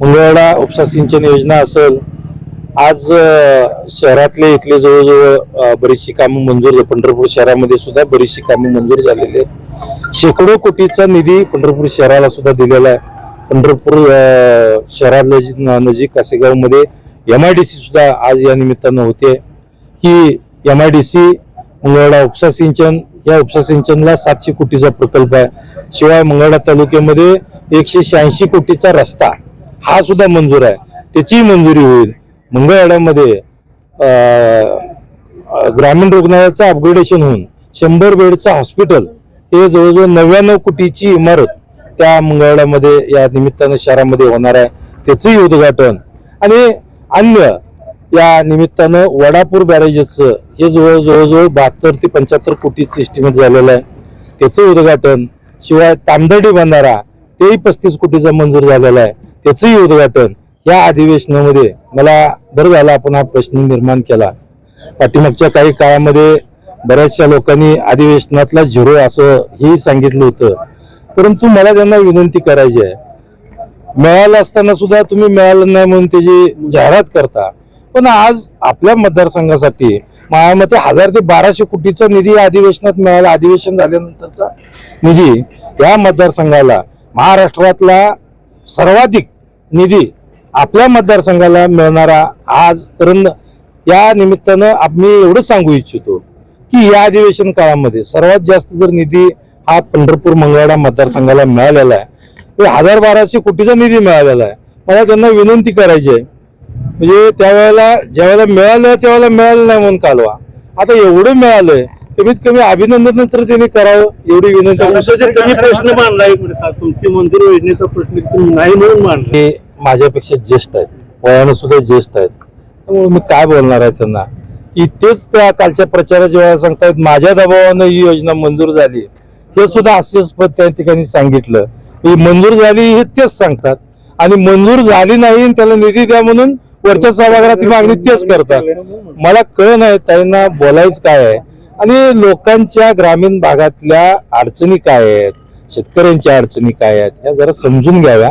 मंगळवाडा उपसा सिंचन योजना असेल आज शहरातले इथले जवळजवळ बरीचशी कामं मंजूर पंढरपूर शहरामध्ये सुद्धा बरीचशी कामं मंजूर झालेली आहेत. शेकडो कोटीचा निधी पंढरपूर शहराला सुद्धा दिलेला आहे. पंढरपूर शहरातल्या जी नजीक कासेगावमध्ये एम आय डी सी सुद्धा आज या निमित्तानं होते. की M I D C Mangalwada उपसा सिंचन या उपसा सिंचनला सातशे कोटीचा प्रकल्प आहे. शिवाय मंगळवाडा तालुक्यामध्ये एकशे शहाऐंशी कोटीचा रस्ता हा सुद्धा मंजूर आहे. त्याचीही मंजुरी होईल. मंगळवाड्यामध्ये ग्रामीण रुग्णालयाचं अपग्रेडेशन होऊन शंभर बेडचं हॉस्पिटल हे जवळजवळ नव्याण्णव कोटीची इमारत त्या मंगळवाड्यामध्ये या निमित्तानं शहरामध्ये होणार आहे. त्याचंही उद्घाटन. आणि अन्य या निमित्तानं वडापूर बॅरेजेसचं हे जवळ जवळजवळ बहात्तर ते पंच्याहत्तर कोटीचं एस्टिमेट झालेलं आहे. त्याचं उद्घाटन. शिवाय तांदडी बंधारा तेही पस्तीस कोटीचा मंजूर झालेला आहे. त्याचंही उद्घाटन या अधिवेशनामध्ये मला बरं झालं आपण हा प्रश्न निर्माण केला. पाठीमागच्या काही काळामध्ये बऱ्याचशा लोकांनी अधिवेशनातला झिरो असं हे सांगितलं होतं. परंतु मला त्यांना विनंती करायची आहे. मिळालं असताना सुद्धा तुम्ही मिळालं नाही म्हणून त्याची जाहिरात करता. पण आज आपल्या मतदारसंघासाठी माझ्या मते हजार ते बाराशे कोटीचा निधी अधिवेशनात मिळाला. अधिवेशन झाल्यानंतरचा निधी या मतदारसंघाला महाराष्ट्रातला सर्वाधिक निधी आपल्या मतदारसंघाला मिळणारा आज कारण या निमित्तानं आम्ही एवढं सांगू इच्छितो की या अधिवेशन काळामध्ये सर्वात जास्त जर निधी हा पंढरपूर मंगळवाडा मतदारसंघाला मिळालेला आहे ते हजार बाराशे कोटीचा निधी मिळालेला आहे. मला त्यांना विनंती करायची आहे. म्हणजे त्यावेळेला ज्यावेळेला मिळालं त्यावेळेला मिळालं नाही म्हणून कालवा. आता एवढं मिळालंय कमीत कमी अभिनंदन तर त्यांनी करावं एवढी विनंती. प्रश्न मांडलाय तुमची मंजूर योजनेचा प्रश्न तुम्ही नाही म्हणून मांडला. माझ्यापेक्षा ज्येष्ठ आहेत. वयानं सुद्धा ज्येष्ठ आहेत. त्यामुळे मी काय बोलणार आहे त्यांना? इथेच त्या कालच्या प्रचाराच्या वेळेला सांगतायत माझ्या दबावानं ही योजना मंजूर झाली. हे सुद्धा हास्यास्पद त्या ठिकाणी सांगितलं. ही मंजूर झाली हे तेच सांगतात. आणि मंजूर झाली नाही त्याला निधी द्या म्हणून वरच्या सभागृहात मागणी तेच करतात. मला कळ नाही त्यांना बोलायचं काय आहे. आणि लोकांच्या ग्रामीण भागातल्या अडचणी काय आहेत? शेतकऱ्यांच्या अडचणी काय आहेत? या जरा समजून घ्याव्या.